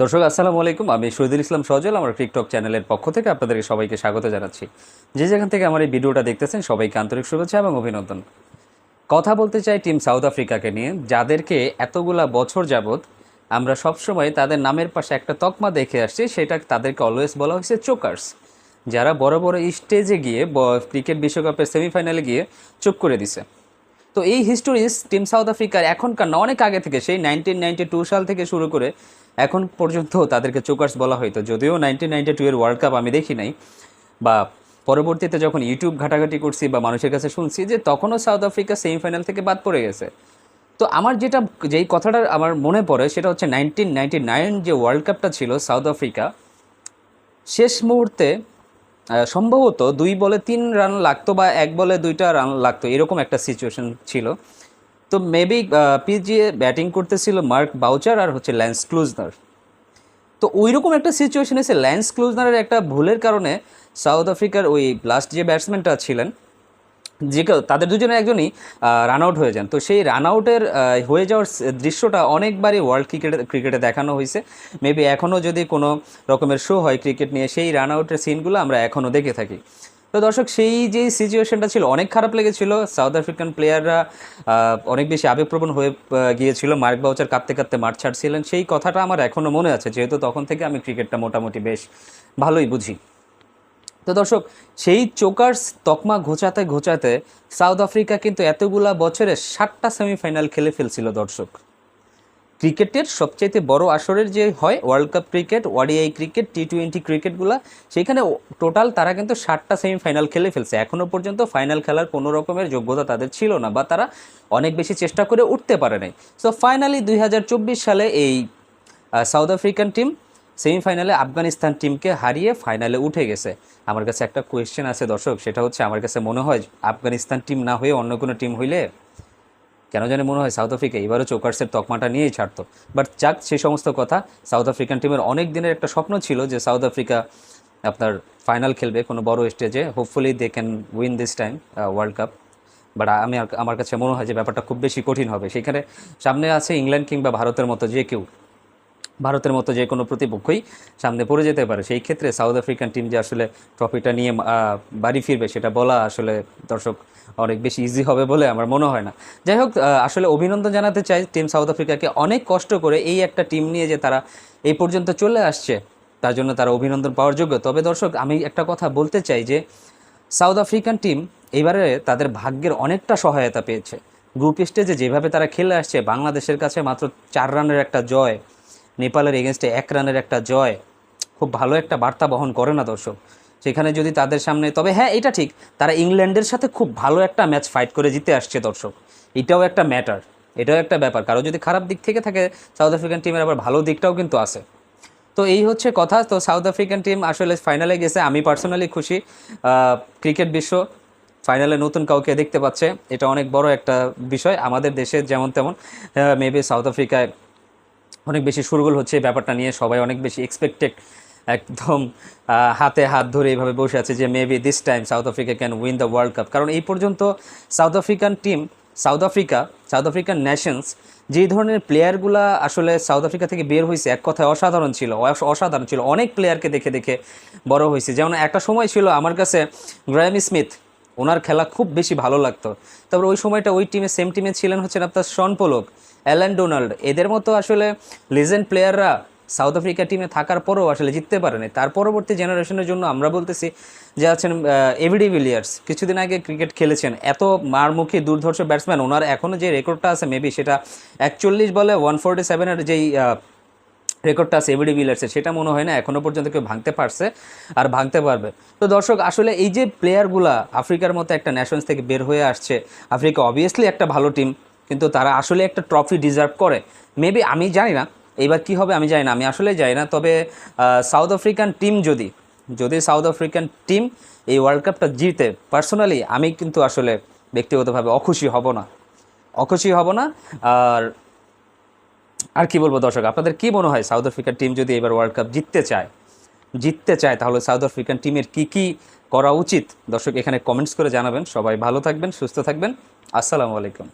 দর্শক, আসসালামু আলাইকুম। আমি শহীদুল ইসলাম সজল, আমার টিকটক চ্যানেলের পক্ষ থেকে আপনাদেরকে সবাইকে স্বাগত জানাচ্ছি। যে যেখান থেকে আমার এই ভিডিওটা দেখতেছেন, সবাইকে আন্তরিক শুভেচ্ছা এবং অভিনন্দন। কথা বলতে চাই টিম সাউথ আফ্রিকাকে নিয়ে। যাদেরকে এতগুলা বছর যাবত আমরা সবসময় তাদের নামের পাশে একটা তকমা দেখে আসছি, সেটা তাদেরকে অলওয়েজ বলা হয়েছে চোকার্স। যারা বড় বড় স্টেজে গিয়ে ক্রিকেট বিশ্বকাপের সেমিফাইনালে গিয়ে চুপ করে দিছে। তো এই হিস্টোরিজ টিম সাউথ আফ্রিকার এখনকার না, অনেক আগে থেকে, সেই নাইনটিন নাইনটি টু সাল থেকে শুরু করে এখন পর্যন্ত তাদেরকে চোকার্স বলা হয়তো যদিও নাইনটিন নাইনটি টু এর ওয়ার্ল্ড কাপ আমি দেখি নাই, বা পরবর্তীতে যখন ইউটিউব ঘাটাঘাটি করছি বা মানুষের কাছে শুনছি যে তখনও সাউথ আফ্রিকা সেমিফাইনাল থেকে বাদ পড়ে গেছে। তো আমার যেটা, যেই কথাটা আমার মনে পড়ে সেটা হচ্ছে নাইনটিন নাইনটি নাইন যে ওয়ার্ল্ড কাপটা ছিল সাউথ আফ্রিকা শেষ মুহূর্তে সম্ভবত দুই বলে তিন রান লাগতো বা এক বলে দুইটা রান লাগতো, এরকম একটা সিচুয়েশন ছিল। তো মেবি পিজিএ ব্যাটিং করতেছিল মার্ক বাউচার আর হচ্ছে ল্যান্স ক্লুজনার তো ওই রকম একটা সিচুয়েশন এসে ল্যান্স ক্লুজনারের একটা ভুলের কারণে সাউথ আফ্রিকার ওই লাস্ট যে ব্যাটসম্যানটা ছিলেন, যে তাদের দুজনের একজনই রান আউট হয়ে যান। তো সেই রান আউটের হয়ে যাওয়ার দৃশ্যটা অনেকবারই ওয়ার্ল্ড ক্রিকেটে ক্রিকেটে দেখানো হয়েছে। মেবি এখনও যদি কোনো রকমের শো হয় ক্রিকেট নিয়ে, সেই রান আউটের সিনগুলো আমরা এখনও দেখে থাকি। তো দর্শক, সেই যে সিচুয়েশনটা ছিল, অনেক খারাপ লেগেছিল। সাউথ আফ্রিকান প্লেয়াররা অনেক বেশি আবেগপ্রবণ হয়ে গিয়েছিল। মার্ক বাউচার কাঁপতে কাঁপতে মাঠ ছাড়ছিলেন। সেই কথাটা আমার এখনও মনে আছে, যেহেতু তখন থেকে আমি ক্রিকেটটা মোটামুটি বেশ ভালোই বুঝি। তো দর্শক, সেই চোকার্স তকমা ঘোচাতে ঘোচাতে সাউথ আফ্রিকা কিন্তু এতগুলা বছরে ষাটটা সেমিফাইনাল খেলে ফেলছিল দর্শক। ক্রিকেটের সবচাইতে বড় আসরের যে হয় world cup cricket ODI cricket T twenty ক্রিকেটগুলা সেখানে টোটাল তারা কিন্তু ষাটটা সেমিফাইনাল খেলে ফেলছে। এখনও পর্যন্ত ফাইনাল খেলার কোনো রকমের যোগ্যতা তাদের ছিল না বা তারা অনেক বেশি চেষ্টা করে উঠতে পারে নাই। সো ফাইনালি দুই হাজার চব্বিশ সালে এই সাউথ আফ্রিকান টিম সেমিফাইনালে আফগানিস্তান টিমকে হারিয়ে ফাইনালে উঠে গেছে। আমার কাছে একটা কোয়েশ্চেন আছে দর্শক, সেটা হচ্ছে, আমার কাছে মনে হয় আফগানিস্তান টিম না হয়ে অন্য কোনো টিম হইলে কেন জানি মনে হয় সাউথ আফ্রিকা এবারও চোকার্সের তকমাটা নিয়েই ছাড়তো। বাট চাক সেই সমস্ত কথা সাউথ আফ্রিকান টিমের অনেক দিনের একটা স্বপ্ন ছিল যে সাউথ আফ্রিকা আপনার ফাইনাল খেলবে কোনো বড় স্টেজে hopefully they can win this time world cup but আমি আমার কাছে মনে হয় যে ব্যাপারটা খুব বেশি কঠিন হবে। সেখানে সামনে আছে ইংল্যান্ড কিংবা ভারতের মতো যে কেউ। ভারতের মতো যে কোনো প্রতিপক্ষই সামনে পড়ে যেতে পারে। সেই ক্ষেত্রে সাউথ আফ্রিকান টিম যে আসলে ট্রফিটা নিয়ে বাড়ি ফিরবে সেটা বলা আসলে দর্শক অনেক বেশি ইজি হবে বলে আমার মনে হয় না। যাই হোক আসলে অভিনন্দন জানাতে চাই টিম সাউথ আফ্রিকাকে অনেক কষ্ট করে এই একটা টিম নিয়ে যে তারা এই পর্যন্ত চলে আসছে, তার জন্য তারা অভিনন্দন পাওয়ার যোগ্য। তবে দর্শক, আমি একটা কথা বলতে চাই যে সাউথ আফ্রিকান টিম এবারে তাদের ভাগ্যের অনেকটা সহায়তা পেয়েছে। গ্রুপ স্টেজে যেভাবে তারা খেলে আসছে, বাংলাদেশের কাছে মাত্র চার রানের একটা জয় নেপালের এগেনস্টে এক রানের একটা জয়, খুব ভালো একটা বার্তা বহন করে না দর্শক। সেখানে যদি তাদের সামনে, তবে হ্যাঁ এটা ঠিক, তারা ইংল্যান্ডের সাথে খুব ভালো একটা ম্যাচ ফাইট করে জিতে আসছে দর্শক। এটাও একটা ম্যাটার, এটাও একটা ব্যাপার। কারও যদি খারাপ দিক থেকে থাকে, সাউথ আফ্রিকান টিমের আবার ভালো দিকটাও কিন্তু আছে। তো এই হচ্ছে কথা, তো সাউথ আফ্রিকান টিম আসলে ফাইনালে গেছে, আমি পার্সোনালি খুশি। ক্রিকেট বিশ্ব ফাইনালে নতুন কাউকে দেখতে পাচ্ছে, এটা অনেক বড় একটা বিষয়। আমাদের দেশের যেমন তেমন মেবি সাউথ আফ্রিকায় অনেক বেশি সুরগোল হচ্ছে ব্যাপারটা নিয়ে। সবাই অনেক বেশি এক্সপেক্টেড একদম হাতে হাত ধরে এইভাবে বসে আছে যে maybe this time South Africa can win the world cup কারণ এই পর্যন্ত South African team South Africa South African nations যেই ধরনের প্লেয়ারগুলা আসলে সাউথ আফ্রিকা থেকে বের হয়েছে এক কথায় অসাধারণ ছিল অসাধারণ ছিল। অনেক প্লেয়ারকে দেখে দেখে বড় হয়েছে যেমন একটা সময় ছিল আমার কাছে গ্রায়ামি স্মিথ ওনার খেলা খুব বেশি ভালো লাগতো। তারপর ওই সময়টা ওই টিমে সেম টিমে ছিলেন হচ্ছেন আপনার শন পোলক অ্যালান ডোনাল্ড এদের মতো আসলে লিজেন্ড প্লেয়াররা সাউথ আফ্রিকা টিমে থাকার পরেও আসলে জিততে পারেনি। তার পরবর্তী জেনারেশনের জন্য আমরা বলতেছি যে আছেন এভিডি উইলিয়ার্স কিছুদিন আগে ক্রিকেট খেলেছেন। এত মারমুখী, দুর্ধর্ষ ব্যাটসম্যান ওনার এখনও যে রেকর্ডটা আছে মেবি সেটা একচল্লিশ বলে ওয়ান ফোর্টি সেভেনের যেই রেকর্ডটা আছে এবিডি বিলার্সের সেটা মনে হয় না এখনও পর্যন্ত কেউ ভাঙতে পারছে আর ভাঙতে পারবে। তো দর্শক, আসলে এই যে প্লেয়ারগুলা আফ্রিকার মতো একটা ন্যাশনস থেকে বের হয়ে আসছে, আফ্রিকা অবভিয়াসলি একটা ভালো টিম কিন্তু তারা আসলে একটা ট্রফি ডিজার্ভ করে। মেবি আমি জানি না এইবার কি হবে আমি জানি না, আমি আসলে জানি না, তবে সাউথ আফ্রিকান টিম যদি যদি সাউথ আফ্রিকান টিম এই ওয়ার্ল্ড কাপটা জিতে পার্সোনালি আমি কিন্তু আসলে ব্যক্তিগতভাবে অখুশি হব না। অখুশি হব না, আর আর কি বলব দর্শক, আপনাদের কি মনে হয় সাউথ আফ্রিকার টিম যদি এবার ওয়ার্ল্ড কাপ জিততে চায়? জিততে চায় তাহলে সাউথ আফ্রিকান টিমের কি কি করা উচিত? দর্শক, এখানে কমেন্টস করে জানাবেন। সবাই ভালো থাকবেন, সুস্থ থাকবেন। আসসালামু আলাইকুম।